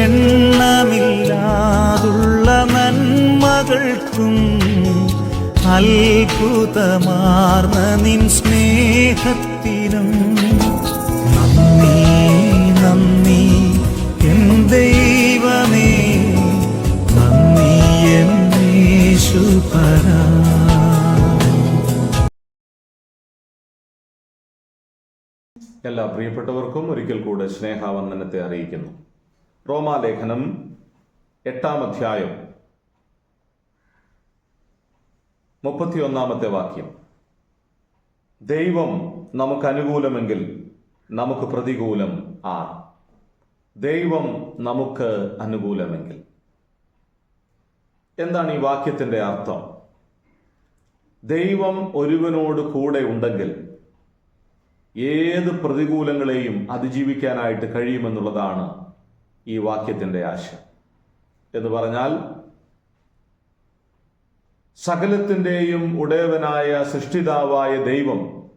എണ്ണമില്ലാതുള്ള നന്മകൾക്കും അത്ഭുതമാർന്ന നിൻ സ്നേഹത്തിനും നന്ദി നന്ദി എൻ ദൈവമേ നന്ദി എന്നേശുപരാ എല്ലാ പ്രിയപ്പെട്ടവർക്കും ഒരിക്കൽ കൂടെ സ്നേഹാവന്ദനത്തെ അറിയിക്കുന്നു. റോമാലേഖനം എട്ടാം അധ്യായം. മുപ്പത്തിയൊന്നാമത്തെ വാക്യം. ദൈവം നമുക്ക് അനുകൂലമെങ്കിൽ നമുക്ക് പ്രതികൂലം ആർ. ദൈവം നമുക്ക് അനുകൂലമെങ്കിൽ. എന്താണ് ഈ വാക്യത്തിന്റെ അർത്ഥം? ദൈവം ഒരുവനോട് കൂടെ ഉണ്ടെങ്കിൽ ഏത് പ്രതികൂലങ്ങളെയും അതിജീവിക്കാനായിട്ട് കഴിയുമെന്നുള്ളതാണ് ഈ വാക്യത്തിന്റെ ആശയം എന്ന് പറഞ്ഞാൽ സകലത്തിന്റെയും ഉടയവനായ സൃഷ്ടിതാവായ ദൈവം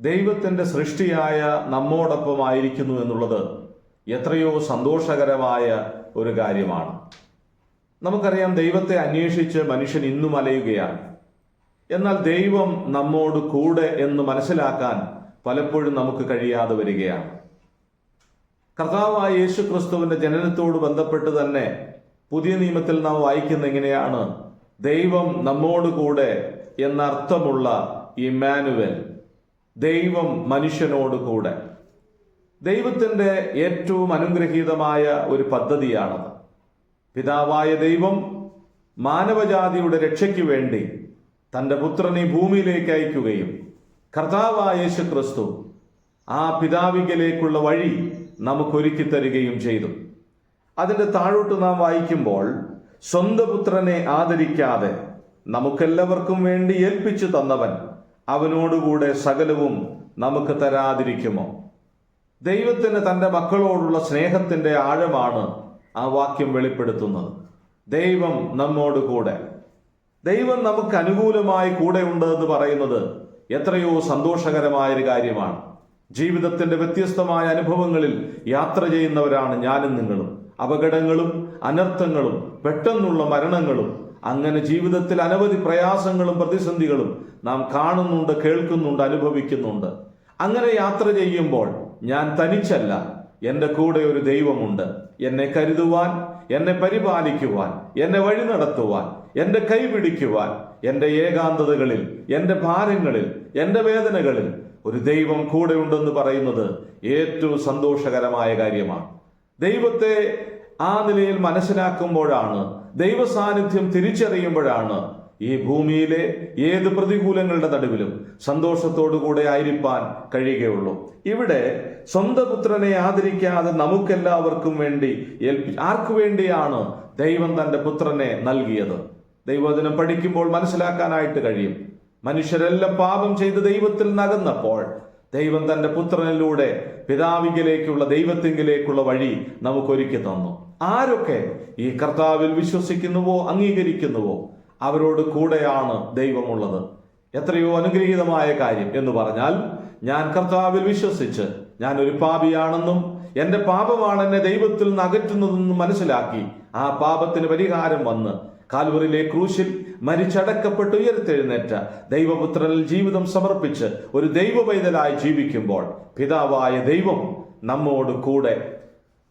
ദൈവത്തിന്റെ സൃഷ്ടിയായ നമ്മോടൊപ്പമായിരിക്കുന്നു എന്നുള്ളത് എത്രയോ സന്തോഷകരമായ ഒരു കാര്യമാണ്. നമുക്കറിയാം ദൈവത്തെ അന്വേഷിച്ച് മനുഷ്യൻ ഇന്നും അലയുകയാണ് എന്നാൽ ദൈവം നമ്മോട് കൂടെ എന്ന് മനസ്സിലാക്കാൻ പലപ്പോഴും നമുക്ക് കഴിയാതെ വരികയാണ്. കർത്താവായ യേശു ക്രിസ്തുവിന്റെ ജനനത്തോട് ബന്ധപ്പെട്ട് തന്നെ പുതിയ നിയമത്തിൽ നാം വായിക്കുന്ന എങ്ങനെയാണ്? ദൈവം നമ്മോട് കൂടെ എന്നർത്ഥമുള്ള ഇമാനുവൽ ദൈവം മനുഷ്യനോട് കൂടെ. ദൈവത്തിന്റെ ഏറ്റവും അനുഗ്രഹീതമായ ഒരു പദ്ധതിയാണത്. പിതാവായ ദൈവം മാനവജാതിയുടെ രക്ഷയ്ക്ക് വേണ്ടി തന്റെ പുത്രനെ ഭൂമിയിലേക്ക് അയക്കുകയും കർത്താവായ യേശു ക്രിസ്തു ആ പിതാവിങ്കലേക്കുള്ള വഴി നമുക്കൊരുക്കി തരികയും ചെയ്തു. അതിന്റെ താഴോട്ട് നാം വായിക്കുമ്പോൾ സ്വന്തം പുത്രനെ ആദരിക്കാതെ നമുക്കെല്ലാവർക്കും വേണ്ടി ഏൽപ്പിച്ചു തന്നവൻ അവനോടുകൂടെ സകലവും നമുക്ക് തരാതിരിക്കുമോ? ദൈവത്തിന് തന്റെ മക്കളോടുള്ള സ്നേഹത്തിന്റെ ആഴമാണ് ആ വാക്യം വെളിപ്പെടുത്തുന്നത്. ദൈവം നമ്മോട് കൂടെ ദൈവം നമുക്ക് അനുകൂലമായി കൂടെ ഉണ്ട് എന്ന് പറയുന്നത് എത്രയോ സന്തോഷകരമായ ഒരു കാര്യമാണ്. ജീവിതത്തിന്റെ വ്യത്യസ്തമായ അനുഭവങ്ങളിൽ യാത്ര ചെയ്യുന്നവരാണ് ഞാനും നിങ്ങളും. അപകടങ്ങളും അനർത്ഥങ്ങളും പെട്ടെന്നുള്ള മരണങ്ങളും അങ്ങനെ ജീവിതത്തിൽ അനവധി പ്രയാസങ്ങളും പ്രതിസന്ധികളും നാം കാണുന്നുണ്ട് കേൾക്കുന്നുണ്ട് അനുഭവിക്കുന്നുണ്ട്. അങ്ങനെ യാത്ര ചെയ്യുമ്പോൾ ഞാൻ തനിച്ചല്ല എന്റെ കൂടെ ഒരു ദൈവമുണ്ട്. എന്നെ കരുതുവാൻ എന്നെ പരിപാലിക്കുവാൻ എന്നെ വഴി നടത്തുവാൻ എന്റെ കൈ പിടിക്കുവാൻ എന്റെ ഏകാന്തതകളിൽ എന്റെ ഭാരങ്ങളിൽ എന്റെ വേദനകളിൽ ഒരു ദൈവം കൂടെ ഉണ്ടെന്ന് പറയുന്നത് ഏറ്റവും സന്തോഷകരമായ കാര്യമാണ്. ദൈവത്തെ ആ നിലയിൽ മനസ്സിലാക്കുമ്പോഴാണ് ദൈവ സാന്നിധ്യം തിരിച്ചറിയുമ്പോഴാണ് ഈ ഭൂമിയിലെ ഏത് പ്രതികൂലങ്ങളുടെ നടുവിലും സന്തോഷത്തോടുകൂടെ ആയിരിക്കാൻ കഴിയുകയുള്ളൂ. ഇവിടെ സ്വന്തം പുത്രനെ ആദരിക്കാതെ നമുക്കെല്ലാവർക്കും വേണ്ടി ഏൽപ്പി ആർക്കു വേണ്ടിയാണ് ദൈവം തന്റെ പുത്രനെ നൽകിയത്? ദൈവദിനം പഠിക്കുമ്പോൾ മനസ്സിലാക്കാനായിട്ട് കഴിയും. മനുഷ്യരെല്ലാം പാപം ചെയ്ത് ദൈവത്തിൽ നകന്നപ്പോൾ ദൈവം തന്റെ പുത്രനിലൂടെ പിതാവിങ്കിലേക്കുള്ള ദൈവത്തിങ്കിലേക്കുള്ള വഴി നമുക്കൊരുക്കി തന്നു. ആരൊക്കെ ഈ കർത്താവിൽ വിശ്വസിക്കുന്നുവോ അംഗീകരിക്കുന്നുവോ അവരോട് കൂടെയാണ് ദൈവമുള്ളത്. എത്രയോ അനുഗ്രഹീതമായ കാര്യം എന്ന് പറഞ്ഞാൽ ഞാൻ കർത്താവിൽ വിശ്വസിച്ച് ഞാൻ ഒരു പാപിയാണെന്നും എന്റെ പാപമാണ് എന്നെ ദൈവത്തിൽ നിന്ന് മനസ്സിലാക്കി ആ പാപത്തിന് പരിഹാരം വന്ന് കാൽവറിലെ ക്രൂശിൽ മരിച്ചടക്കപ്പെട്ട് ഉയർത്തെഴുന്നേറ്റ ദൈവപുത്രനിൽ ജീവിതം സമർപ്പിച്ച് ഒരു ദൈവ പൈതലായി ജീവിക്കുമ്പോൾ പിതാവായ ദൈവം നമ്മോട് കൂടെ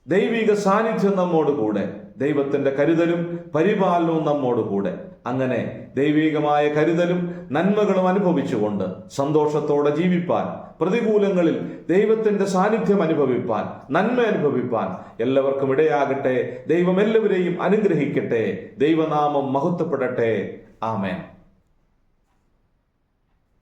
ദൈവിക സാന്നിധ്യം നമ്മോട് കൂടെ. ദൈവത്തിന്റെ കരുതലും പരിപാലനവും നമ്മോട് കൂടെ അങ്ങനെ ദൈവികമായ കരുതലും നന്മകളും അനുഭവിച്ചുകൊണ്ട് സന്തോഷത്തോടെ ജീവിപ്പാൻ പ്രതികൂലങ്ങളിൽ ദൈവത്തിന്റെ സാന്നിധ്യം അനുഭവിപ്പാൻ നന്മ അനുഭവിപ്പാൻ എല്ലാവർക്കും ഇടയാകട്ടെ. ദൈവം എല്ലാവരെയും അനുഗ്രഹിക്കട്ടെ. ദൈവനാമം മഹത്വപ്പെടട്ടെ. ആമേൻ.